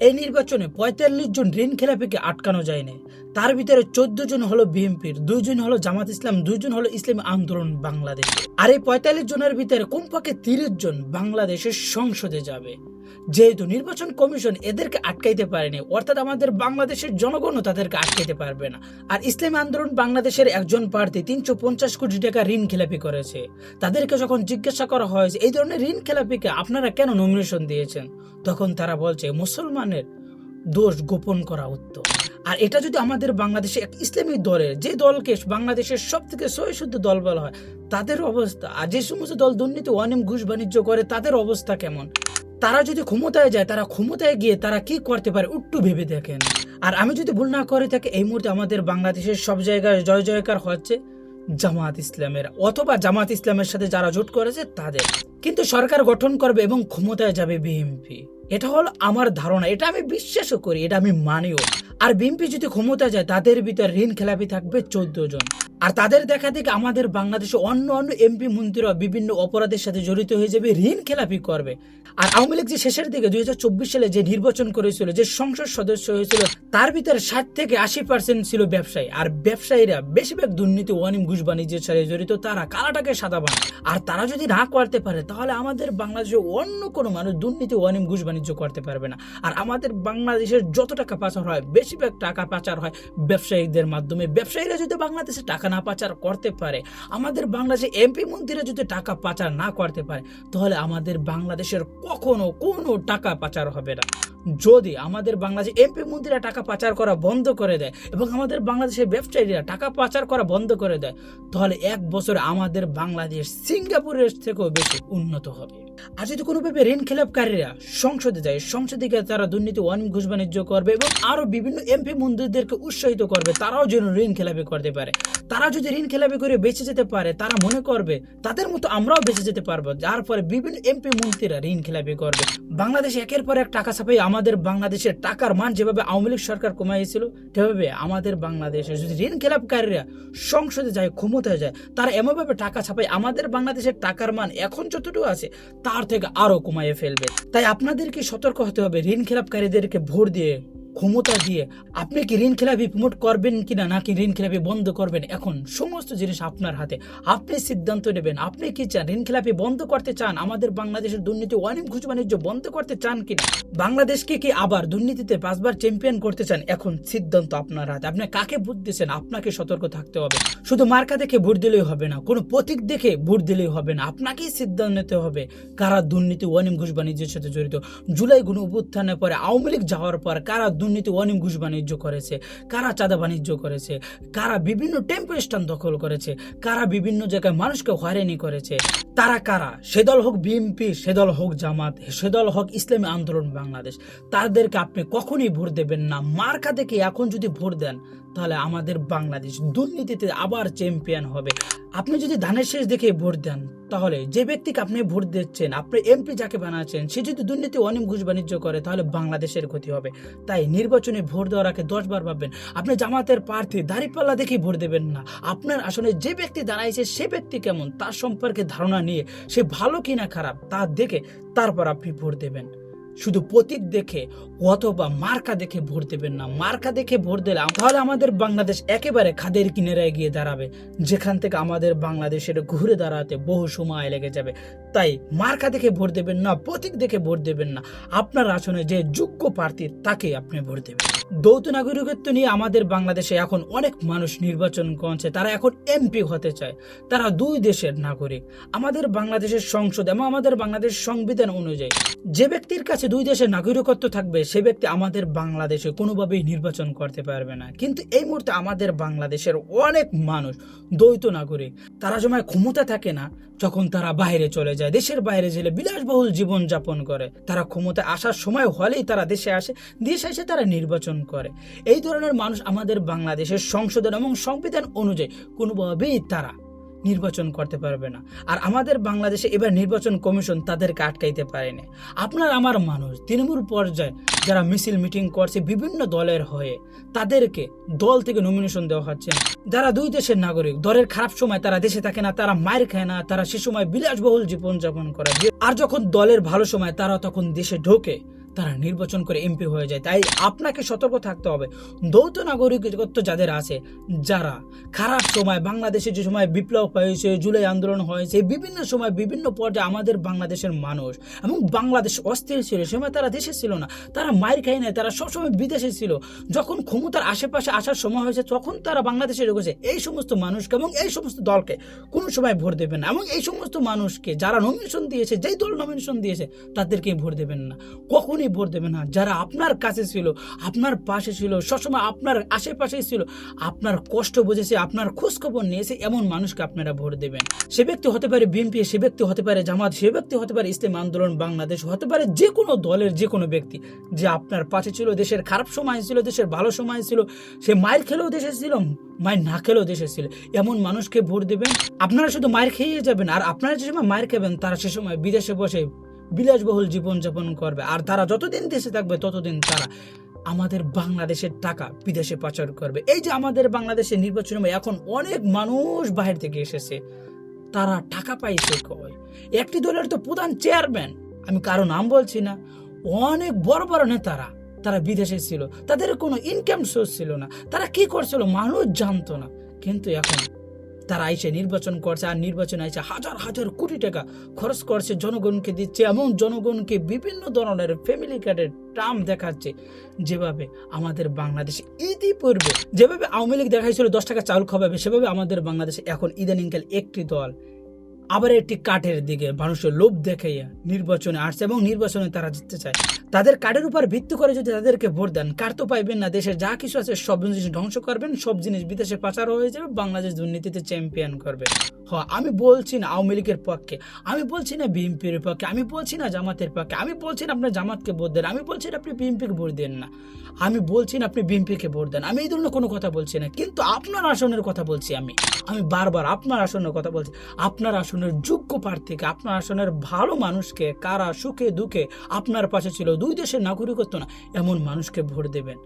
এই নির্বাচনে পঁয়তাল্লিশ জন ঋণ খেলাপিকে আটকানো যায়নি। তার ভিতরে চোদ্দ জন হলো বিএনপির দুইজন হলো জামাত ইসলাম দুইজন হলো ইসলামী আন্দোলন বাংলাদেশ আর এই পঁয়তাল্লিশ জনের ভিতরে কমপক্ষে তিরিশ জন বাংলাদেশের সংসদে যাবে। যেহেতু নির্বাচন কমিশন এদেরকে আটকাইতে পারেনি, অর্থাৎ আমাদের বাংলাদেশের জনগণও তাদেরকে আটকাইতে পারবে না। আর ইসলামী আন্দোলন বাংলাদেশের একজন প্রার্থী তিনশো পঞ্চাশ কোটি টাকা ঋণ খেলাপি করেছে। তাদেরকে যখন জিজ্ঞাসা করা হয়েছে এই ধরনের ঋণ খেলাপিকে আপনারা কেন নমিনেশন দিয়েছেন? তখন তারা বলছে, মুসলমানের দোষ গোপন করা উত্তম। আর এটা যদি আমাদের বাংলাদেশে এক ইসলামী দলের, যে দলকে বাংলাদেশের সব থেকে সহিশুদ্ধ দল বলা হয়, তাদের অবস্থা, আর যে সমস্ত দল দুর্নীতি অনিম ঘুষ বাণিজ্য করে, তাদের অবস্থা কেমন? তারা যদি ক্ষমতায় যায়, তারা ক্ষমতায় গিয়ে তারা কি করতে পারে একটু ভেবে দেখেন। আর আমি যদি ভুল না করে থাকি, এই মুহূর্তে আমাদের বাংলাদেশের সব জায়গায় জয় জয়কার হচ্ছে জামাত ইসলামের, অথবা জামাত ইসলামের সাথে যারা জোট করেছে তাদের। কিন্তু সরকার গঠন করবে এবং ক্ষমতায় যাবে বিএনপি। এটা হলো আমার ধারণা, এটা আমি বিশ্বাসও করি, এটা আমি মানিও। আর বিএনপি যদি ক্ষমতা যায়, তাদের ভিতর ঋণ খেলাপি থাকবে চোদ্দ জন। আর তাদের দেখা দেখে আমাদের বাংলাদেশে অন্য অন্য এমপি মন্ত্রীরা বিভিন্ন অপরাধের সাথে জড়িত হয়ে যাবে, ঋণ খেলাপি করবে। আর আওয়ামী লীগ যে শেষের দিকে দুই হাজার চব্বিশ সালে যে নির্বাচন করেছিল, যে সংসদ সদস্য হয়েছিল, তার ভিতরে ষাট থেকে আশি পার্সেন্ট ছিল ব্যবসায়ী। আর ব্যবসায়ীরা বেশিরভাগ দুর্নীতি অনিম ঘুষ বাণিজ্যের সাথে জড়িত, তারা কালাটাকে সাদা বানায়। আর তারা যদি না করতে পারে, তাহলে আমাদের বাংলাদেশে অন্য কোনো মানুষ দুর্নীতি অনিম ঘুষ বাণিজ্য করতে পারবে না। আর আমাদের বাংলাদেশের যত টাকা পাচার হয়, বেশিরভাগ টাকা পাচার হয় ব্যবসায়ীদের মাধ্যমে। ব্যবসায়ীরা যদি বাংলাদেশে টাকা না পাচার করতে পারে, আমাদের বাংলাদেশে এমপি মন্ত্রীরা যদি টাকা পাচার না করতে পারে, তাহলে আমাদের বাংলাদেশের কখনো কোনো টাকা পাচার হবে না। যদি আমাদের বাংলাদেশে এমপি মন্ত্রীরা টাকা পাচার করা বন্ধ করে দেয় এবং আমাদের বাংলাদেশের ব্যবসায়ীরা টাকা পাচার করা বন্ধ করে দেয়, তাহলে এক বছরে আমাদের বাংলাদেশ সিঙ্গাপুরের থেকেও বেশি উন্নত হবে। আর যদি কোনোভাবে ঋণ খেলাপকারীরা সংসদে যায় সংসদে গিয়ে তারা দুর্নীতি অনিম ঘুষ বাণিজ্য করবে এবং আরও বিভিন্ন এমপি মন্ত্রীদেরকে উৎসাহিত করবে, তারাও যেন ঋণ খেলাপি করতে পারে। তারা যদি ঋণ খেলাপি করে বেঁচে যেতে পারে, তারা মনে করবে, তাদের মতো আমরাও বেঁচে যেতে পারব। যার ফলে বিভিন্ন এমপি মন্ত্রীরা ঋণ খেলাপি করবে। বাংলাদেশে একের পর এক টাকা ছাপাই আমাদের বাংলাদেশের টাকার মান যেভাবে আওয়ামী লীগ সরকার কমাইয়েছিল সেভাবে আমাদের বাংলাদেশে যদি ঋণ খেলাপকারীরা সংসদে যায়, ক্ষমতায় যায়, তারা এমনভাবে টাকা ছাপায়, আমাদের বাংলাদেশের টাকার মান এখন যতটুকু আছে, তার থেকে আরও কমাইয়ে ফেলবে। তাই আপনাদেরকে সতর্ক হতে হবে ঋণ খেলাপকারীদেরকে ভোট দিয়ে ক্ষমতা দিয়ে আপনি কি ঋণ খেলাপি প্রমোট করবেন কিনা, নাকি ঋণ খেলাপি বন্ধ করবেন? এখন সমস্ত জিনিস আপনার হাতে। আপনি সিদ্ধান্ত নেবেন। আপনি কি চান, ঋণ খেলাপি বন্ধ করতে চান? আমাদের বাংলাদেশের দুর্নীতি অনেক ঘুষ বাণিজ্য বন্ধ করতে চান কিনা? বাংলাদেশকে কি আবার দুর্নীতিতে পাঁচবার চ্যাম্পিয়ন করতে চান? এখন সিদ্ধান্ত আপনার হাতে। আপনি কাকে ভোট দিচ্ছেন আপনাকে সতর্ক থাকতে হবে। শুধু মার্কা দেখে ভোট দিলেই হবে না, কোনো প্রতীক দেখে ভোট দিলেই হবে না। আপনাকেই সিদ্ধান্ত নিতে হবে কারা দুর্নীতি অনিম ঘুষ বাণিজ্যের সাথে জড়িত। জুলাই গুণ উত্থানের পরে আওয়ামী লীগ যাওয়ার পর কারা দুর্নীতি অনিম ঘুষ বাণিজ্য করেছে, কারা চাঁদা বাণিজ্য করেছে, কারা বিভিন্ন টেম্পো স্টান দখল করেছে, কারা বিভিন্ন জায়গায় মানুষকে হয়রানি করেছে, তারা কারা? সে দল হোক বিএনপি সে দল হোক জামাত, সে দল হোক ইসলামী আন্দোলন বাংলাদেশ, তাদেরকে আপনি কখনই ভোট দেবেন না। মার্কা দেখে এখন যদি ভোট দেন তাহলে আমাদের বাংলাদেশ দুর্নীতিতে আবার চ্যাম্পিয়ন হবে। আপনি যদি ধানের শেষ দেখে ভোট দেন, তাহলে যে ব্যক্তিকে আপনি ভোট দিচ্ছেন, আপনি এমপি যাকে বানাচ্ছেন, সে যদি দুর্নীতি, অনিম ঘুষ বাণিজ্য করে, তাহলে বাংলাদেশের ক্ষতি হবে। তাই নির্বাচনে ভোট দেওয়ার আগে দশবার ভাববেন, আপনি জামাতের প্রার্থী, দাঁড়িপাল্লা দেখে ভোট দেবেন না। আপনার আসলে যে ব্যক্তি দাঁড়াইছে, সে ব্যক্তি কেমন, তার সম্পর্কে ধারণা নিয়ে সে ভালো কিনা খারাপ, তা দেখে তারপর আপনি ভোট দেবেন। শুধু প্রতীক দেখে অথবা মার্কা দেখে ভোট দেবেন না। মার্কা দেখে ভোট দিলে তাহলে আমাদের বাংলাদেশ একেবারে খাদের কিনারায় গিয়ে দাঁড়াবে। যেখান থেকে আমাদের বাংলাদেশের ঘুরে দাঁড়াতে বহু সময় লেগে যাবে। তাই মার্কা দেখে ভোট দেবেন না প্রতীক দেখে ভোট দেবেন না। আপনার আসনে যে যোগ্য প্রার্থী, তাকে আপনি ভোট দেবেন। দৌত নাগরিকত্ব নিয়ে আমাদের বাংলাদেশে এখন অনেক মানুষ নির্বাচন করছে। তারা এখন এমপি হতে চায়। তারা দুই দেশের নাগরিক। আমাদের বাংলাদেশের সংসদ এবং আমাদের বাংলাদেশ সংবিধান অনুযায়ী যে ব্যক্তির কাছে দুই দেশের নাগরিকত্ব থাকবে, সে ব্যক্তি আমাদের বাংলাদেশে কোনোভাবেই নির্বাচন করতে পারবে না। কিন্তু এই মুহূর্তে আমাদের বাংলাদেশের অনেক মানুষ দ্বৈত নাগরিক, তারা সময় ক্ষমতা থাকে না যখন তারা বাইরে চলে যায়। দেশের বাইরে গেলে বিলাসবহুল জীবন যাপন করে। তারা ক্ষমতায় আসার সময় হলেই তারা দেশে আসে, দেশে এসে তারা নির্বাচন করে। এই ধরনের মানুষ আমাদের বাংলাদেশের সংশোধন এবং সংবিধান অনুযায়ী কোনোভাবেই তারা নির্বাচন করতে পারবে না। আর আমাদের বাংলাদেশে এবার নির্বাচন কমিশন তাদেরকে আটকাইতে পারেনি। আপনার আমার মানুষ, তৃণমূল পর্যায়ে যারা মিছিল, মিটিং করছে বিভিন্ন দলের হয়ে, তাদেরকে দল থেকে নমিনেশন দেওয়া হচ্ছে না। যারা দুই দেশের নাগরিক, দলের খারাপ সময় তারা দেশে থাকে না, তারা মায়ের খায় না, তারা সে সময় বিলাসবহুল জীবনযাপন করে। আর যখন দলের ভালো সময়, তারা তখন দেশে ঢোকে। তারা নির্বাচন করে এমপি হয়ে যায়। তাই আপনাকে সতর্ক থাকতে হবে। দৌত নাগরিকত্ব যাদের আছে, যারা খারাপ সময় বাংলাদেশে যে সময় বিপ্লব হয়েছে, জুলাই আন্দোলন হয়েছে, বিভিন্ন সময় বিভিন্ন পর্যায়ে আমাদের বাংলাদেশের মানুষ এবং বাংলাদেশ অস্থির ছিল সময় তারা দেশে ছিল না। তারা মায়ের খাই নাই, তারা সবসময় বিদেশে ছিল। যখন ক্ষমতার আশেপাশে আসার সময় হয়েছে, তখন তারা বাংলাদেশে ঢুকেছে। এই সমস্ত মানুষকে এবং এই সমস্ত দলকে কোনো সময় ভোট দেবেন না। এবং এই সমস্ত মানুষকে যারা নমিনেশন দিয়েছে, যেই দল নমিনেশন দিয়েছে, তাদেরকে ভোট দেবেন না। কখনই ভোট দেবেন না। যারা আপনার কাছে ছিল, আপনার পাশে ছিল, সবসময় আপনার আশেপাশেই ছিল, আপনার কষ্ট বুঝেছে, আপনার খোঁজখবর নিয়েছে, এমন মানুষকে আপনারা ভোট দেবেন। সে ব্যক্তি হতে পারে বিএনপি সে ব্যক্তি হতে পারে জামাত, সে ব্যক্তি হতে পারে ইসলাম আন্দোলন, বাংলাদেশ, হতে পারে যে কোনো দলের যে কোনো ব্যক্তি। যে আপনার পাশে ছিল, দেশের খারাপ সময় ছিল, দেশের ভালো সময় ছিল, সে মায়ের খেলেও দেশে ছিল মায়ের না খেলেও দেশে ছিল। এমন মানুষকে ভোট দেবেন, আপনারা শুধু মায়ের খেয়ে যাবেন, আর আপনারা যে সময় মায়ের খাবেন, তারা সে সময় বিদেশে বসে বিলাসবহুল জীবনযাপন করবে। আর তারা যতদিন দেশে থাকবে, ততদিন তারা আমাদের বাংলাদেশের টাকা বিদেশে পাচার করবে। এই যে আমাদের বাংলাদেশের নির্বাচনে এখন অনেক মানুষ বাহির থেকে এসেছে। তারা টাকা পাইছে কয় একটি দলের তো প্রধান চেয়ারম্যান, আমি কারও নাম বলছি না। অনেক বড় বড় নেতারা তারা বিদেশে ছিল। তাদের কোনো ইনকাম সোর্স ছিল না। তারা কি করছিল? মানুষ জানতো না। কিন্তু এখন তারা আইসে নির্বাচন করছে আর নির্বাচন আইসে হাজার হাজার কোটি টাকা খরচ করছে, জনগণকে দিচ্ছে এবং জনগণকে বিভিন্ন ধরনের ফ্যামিলি কার্ডের টার্ম দেখাচ্ছে যেভাবে আমাদের বাংলাদেশে ইতিপূর্বে পূর্বে যেভাবে আওয়ামী লীগ দেখাইছিল দশ টাকা চাউল খাওয়াবে, সেভাবে আমাদের বাংলাদেশে এখন ইদানিংকাল একটি দল আবার একটি কাঠের দিকে মানুষের লোভ দেখাইয়া নির্বাচনে আসছে এবং নির্বাচনে তারা জিততে চায়। তাদের কার্ডের উপর ভিত্তি করে যদি তাদেরকে ভোট দেন, কার তো পাইবেন না। দেশের যা কিছু আছে, সব জিনিস ধ্বংস করবেন, সব জিনিস বিদেশে পাচার হয়ে যাবে, বাংলাদেশ দুর্নীতিতে চ্যাম্পিয়ন করবে। হ আমি বলছি না আওয়ামী লীগের পক্ষে, আমি বলছি না বিএনপির পক্ষে, আমি বলছি না জামাতের পক্ষে, আমি বলছি না আপনার জামাতকে ভোট দেন, আমি বলছি না আপনি বিএনপিকে ভোট দেন না। আমি বলছি না আপনি বিএনপিকে ভোট দেন। আমি এই ধরনের কোনো কথা বলছি না, কিন্তু আপনার আসনের কথা বলছি আমি। আমি বারবার আপনার আসনের কথা বলছি। আপনার আসনের যোগ্য প্রার্থীকে, আপনার আসনের ভালো মানুষকে, কারা সুখে দুঃখে আপনার পাশে ছিল, দুই দেশের নাগরিকত্ব না, এমন মানুষকে ভোট দেবেন।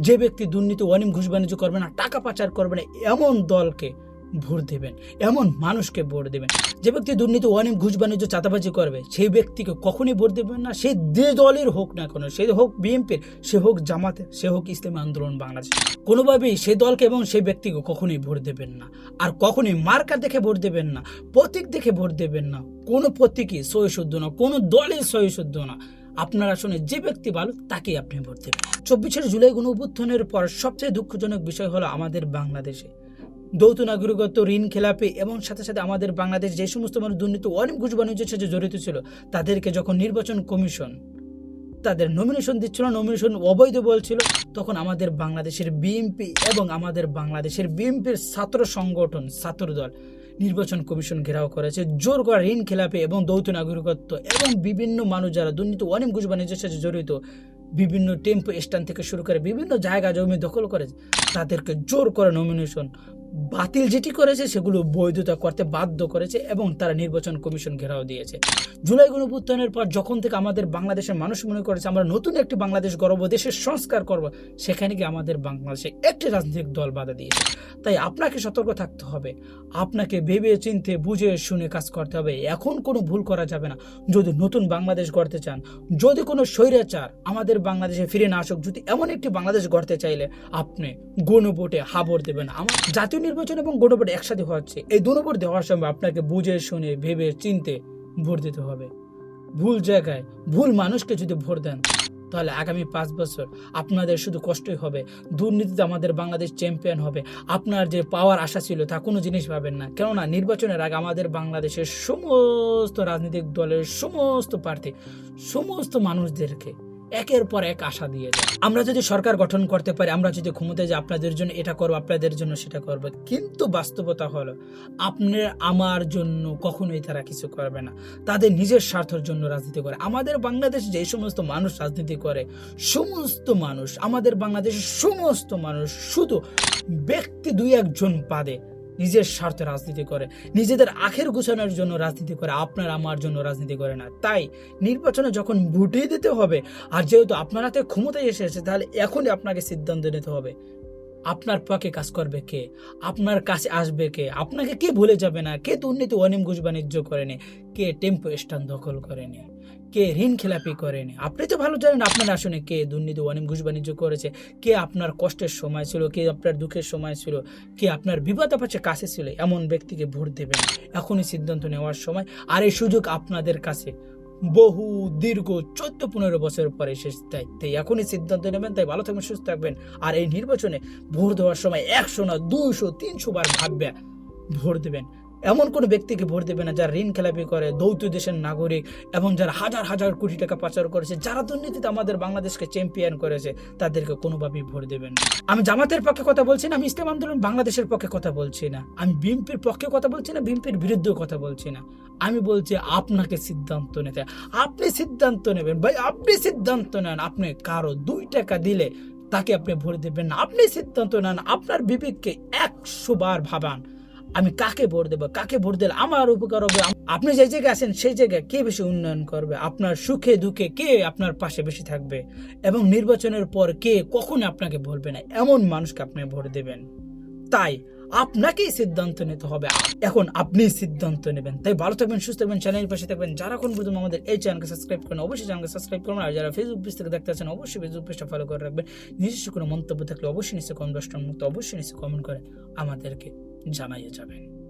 যে ব্যক্তি দুর্নীতি, অনিম ঘুষ বাণিজ্য করবে না, টাকা পাচার করবে না, এমন দলকে ভোট দেবেন। এমন মানুষকে ভোট দেবেন। যে ব্যক্তি দুর্নীতি অনেক ঘুষ বাণিজ্য, চাঁদাবাজি করবে, সেই ব্যক্তিকে কখনই ভোট দেবেন না। সে যে দলের হোক না কেন, সে হোক বিএনপির, সে হোক জামাতের, সে হোক ইসলামী আন্দোলন বাংলাদেশ কোনোভাবেই সেই দলকে এবং সেই ব্যক্তিকে কখনোই ভোট দেবেন না। আর কখনোই মার্কা দেখে ভোট দেবেন না, প্রতীক দেখে ভোট দেবেন না। কোনো প্রতীকই সই শুদ্ধ না, কোনো দলের সই শুদ্ধ না। আপনার আসনে যে ব্যক্তি ভালো, তাকেই আপনি ভোট দেবেন। চব্বিশের জুলাই গণ পর সবচেয়ে দুঃখজনক বিষয় হলো আমাদের বাংলাদেশে। দৌত নাগরিকত্ব, ঋণ, খেলাপি এবং সাথে সাথে আমাদের বাংলাদেশ যে সমস্ত মানুষ দুর্নীতি অনেক ঘুষ বাণিজ্যের সাথে জড়িত ছিল, তাদেরকে যখন নির্বাচন কমিশন তাদের নমিনেশন দিচ্ছিল নমিনেশন অবৈধ বলছিল, তখন আমাদের বাংলাদেশের বিএনপি এবং আমাদের বাংলাদেশের বিএনপির ছাত্র সংগঠন, ছাত্র দল নির্বাচন কমিশন ঘেরাও করেছে। জোর করা ঋণ, খেলাপি এবং দৌত নাগরিকত্ব এবং বিভিন্ন মানুষ যারা দুর্নীতি অনেক ঘুষ বাণিজ্যের সাথে জড়িত, বিভিন্ন টেম্পো স্ট্যান্ড থেকে শুরু করে বিভিন্ন জায়গা জমি দখল করে তাদেরকে জোর করে নমিনেশন বাতিল যেটি করেছে, সেগুলো বৈধতা করতে বাধ্য করেছে এবং তারা নির্বাচন কমিশন ঘেরাও দিয়েছে। জুলাই গণপুত্থানের পর যখন থেকে আমাদের বাংলাদেশের মানুষ মনে করেছে, আমরা নতুন একটি বাংলাদেশ গর্ব দেশের সংস্কার করব, সেখানে গিয়ে আমাদের বাংলাদেশে একটি রাজনৈতিক দল বাধা দিয়েছে। তাই আপনাকে সতর্ক থাকতে হবে। আপনাকে ভেবে চিনতে, বুঝে শুনে কাজ করতে হবে। এখন কোনো ভুল করা যাবে না। যদি নতুন বাংলাদেশ গড়তে চান, যদি কোনো স্বৈরাচার আমাদের বাংলাদেশে ফিরে না আসুক, যদি এমন একটি বাংলাদেশ গড়তে চাইলে, আপনি গণভোটে হাবর দেবেন আমার জাতীয় নির্বাচন এবং গণভোট একসাথে হচ্ছে। এই দুটো ভোট দেওয়ার সময় আপনাকে বুঝে শুনে, ভেবে চিনতে ভোট দিতে হবে। ভুল জায়গায় ভুল মানুষকে যদি ভোট দেন, তাহলে আগামী পাঁচ বছর আপনাদের শুধু কষ্টই হবে। দুর্নীতিতে আমাদের বাংলাদেশ চ্যাম্পিয়ন হবে। আপনার যে পাওয়ার আশা ছিল, তা কোনো জিনিস পাবেন না। কেননা, নির্বাচনের আগে আমাদের বাংলাদেশের সমস্ত রাজনৈতিক দলের সমস্ত প্রার্থী, সমস্ত মানুষদেরকে একের পর এক আশা দিয়ে যায়। আমরা যদি সরকার গঠন করতে পারি, আমরা যদি ক্ষমতায় যে আপনাদের জন্য এটা করব, আপনাদের জন্য সেটা করব। কিন্তু বাস্তবতা হলো আপনার আমার জন্য কখনোই তারা কিছু করবে না। তাদের নিজের স্বার্থের জন্য রাজনীতি করে। আমাদের বাংলাদেশে যে সমস্ত মানুষ রাজনীতি করে, সমস্ত মানুষ, আমাদের বাংলাদেশের সমস্ত মানুষ শুধু ব্যক্তি দুই একজন পাদে নিজের স্বার্থে রাজনীতি করে, নিজেদের আখের গুছানোর জন্য রাজনীতি করে, আপনার আমার জন্য রাজনীতি করে না। তাই নির্বাচনে যখন ভোটে দিতে হবে, আর যেহেতু আপনার হাতে ক্ষমতায় এসেছে, তাহলে এখনই আপনাকে সিদ্ধান্ত নিতে হবে, আপনার পক্ষে কাজ করবে কে, আপনার কাছে আসবে কে, আপনাকে কে ভুলে যাবে না, কে দুর্নীতি অনিম ঘুষ বাণিজ্য করেনি, কে টেম্পো স্ট্যান্ড দখল করেনি। কে ঋণ খেলাপি করেনি? আপনি তো ভালো জানেন আপনার আসনে কে দুর্নীতি, অনিম ঘুষ বাণিজ্য করেছে, কে আপনার কষ্টের সময় ছিল, কে আপনার দুঃখের সময় ছিল, কে আপনার বিপদ আপদে কাছে ছিল, এমন ব্যক্তিকে ভোট দেবেন এখনই সিদ্ধান্ত নেওয়ার সময়। আর এই সুযোগ আপনাদের কাছে বহু দীর্ঘ চোদ্দ, পনেরো বছর পরে শেষ তাই তাই এখনই সিদ্ধান্ত নেবেন, তাই ভালো থাকবেন, সুস্থ থাকবেন। আর এই নির্বাচনে ভোট দেওয়ার সময় একশো না দুইশো, তিনশো বার ভাববে ভোট দেবেন। এমন কোনো ব্যক্তিকে ভোট দেবে না যারা ঋণ খেলাপি করে দৌত্য দেশের নাগরিক এবং যারা হাজার হাজার কোটি টাকা পাচার করেছে, যারা দুর্নীতিতে আমাদের বাংলাদেশকে চ্যাম্পিয়ন করেছে, তাদেরকে কোনোভাবেই ভোট দেবেন না। আমি জামাতের পক্ষে কথা বলছি না, আমি ইসলাম আন্দোলন বাংলাদেশের পক্ষে কথা বলছি না। আমি বিএনপির পক্ষে কথা বলছি না, বিএনপির বিরুদ্ধেও কথা বলছি না। আমি বলছি আপনাকে সিদ্ধান্ত নিতে আপনি সিদ্ধান্ত নেবেন, ভাই, আপনি সিদ্ধান্ত নেন। আপনি কারও দুই টাকা দিলে তাকে আপনি ভোট দেবেন না। আপনি সিদ্ধান্ত নেন, আপনার বিবেককে একশো বার ভাবান। আমি কাকে ভোট দেবো? কাকে ভোট দিলে আমার উপকার হবে? আপনি যে জায়গায় আছেন, সেই জায়গায় কে বেশি উন্নয়ন করবে? আপনার সুখে, দুঃখে কে আপনার পাশে বেশি থাকবে? এবং নির্বাচনের পর কে কখন আপনাকে বলবে না? এমন মানুষকে আপনি ভোট দেবেন। তাই আপনাকেই সিদ্ধান্ত নিতে হবে। এখন আপনি সিদ্ধান্ত নেবেন। তাই ভালো থাকবেন, সুস্থ থাকবেন, চ্যানেলের পাশে থাকবেন। যারা কোন প্রথম আমাদের এই চ্যানেলকে সাবস্ক্রাইব করেন অবশ্যই চ্যানেলকে সাবস্ক্রাইব করবেন। আর যারা ফেসবুক পেজ থেকে দেখতে আছেন, অবশ্যই ফেসবুক পেজটা ফলো করে রাখবেন। নিজস্ব কোনো মন্তব্য থাকলে অবশ্যই নিশ্চয় কমেন্ট বক্সটার মতো অবশ্যই নিশ্চয় কমেন্ট করে আমাদেরকে জানাইয়ে যাবেন।